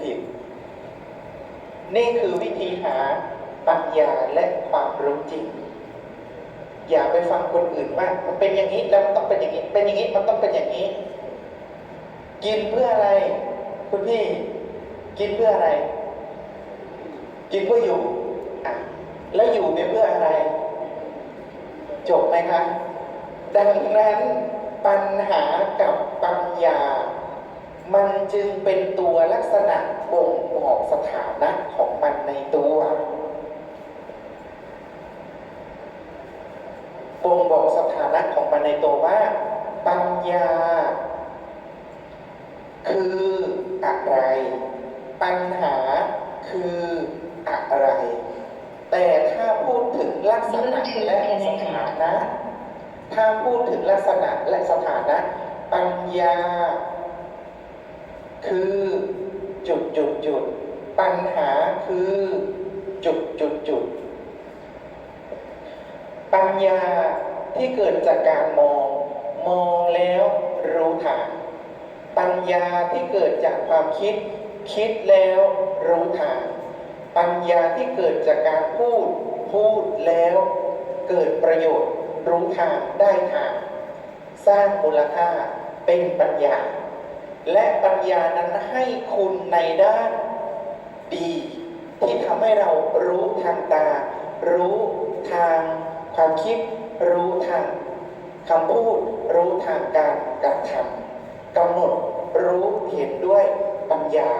ผิด นี่คือวิธีหาปัญญาและความรู้จริง อย่าไปฟังคนอื่นว่ามันเป็นอย่างนี้แล้วมันต้องเป็นอย่างนี้ เป็นอย่างนี้มันต้องเป็นอย่างนี้ กินเพื่ออะไร คุณพี่ กินเพื่ออะไร กินเพื่ออยู่อะแล้วอยู่เนี่ยเพื่ออะไร จบไหมคะดังนั้นปัญหา จึงเป็นตัวลักษณะบ่งบอกสถานะของมันในตัวบ่งบอกสถานะของมันในตัวว่า ปัญญา คืออะไร ปัญหาคืออะไร แต่ถ้าพูดถึงลักษณะและสถานะ ถ้าพูดถึงลักษณะและสถานะ ปัญญา คือจุดจุดจุดปัญหาคือจุดจุดจุดปัญญาที่เกิดจากการมอง มองแล้วรู้ทางปัญญาที่เกิดจากความคิด คิดแล้วรู้ทางปัญญาที่เกิดจากการพูด พูดแล้ว เกิดประโยชน์ รู้ทางได้ทาง สร้างมูลค่าเป็นปัญญา และปัญญานั้นให้คุณในด้านดี ที่ทำให้เรารู้ทางตา รู้ทางความคิด รู้ทางคำพูด รู้ทางการกระทำกำหนดรู้เห็นด้วยปัญญา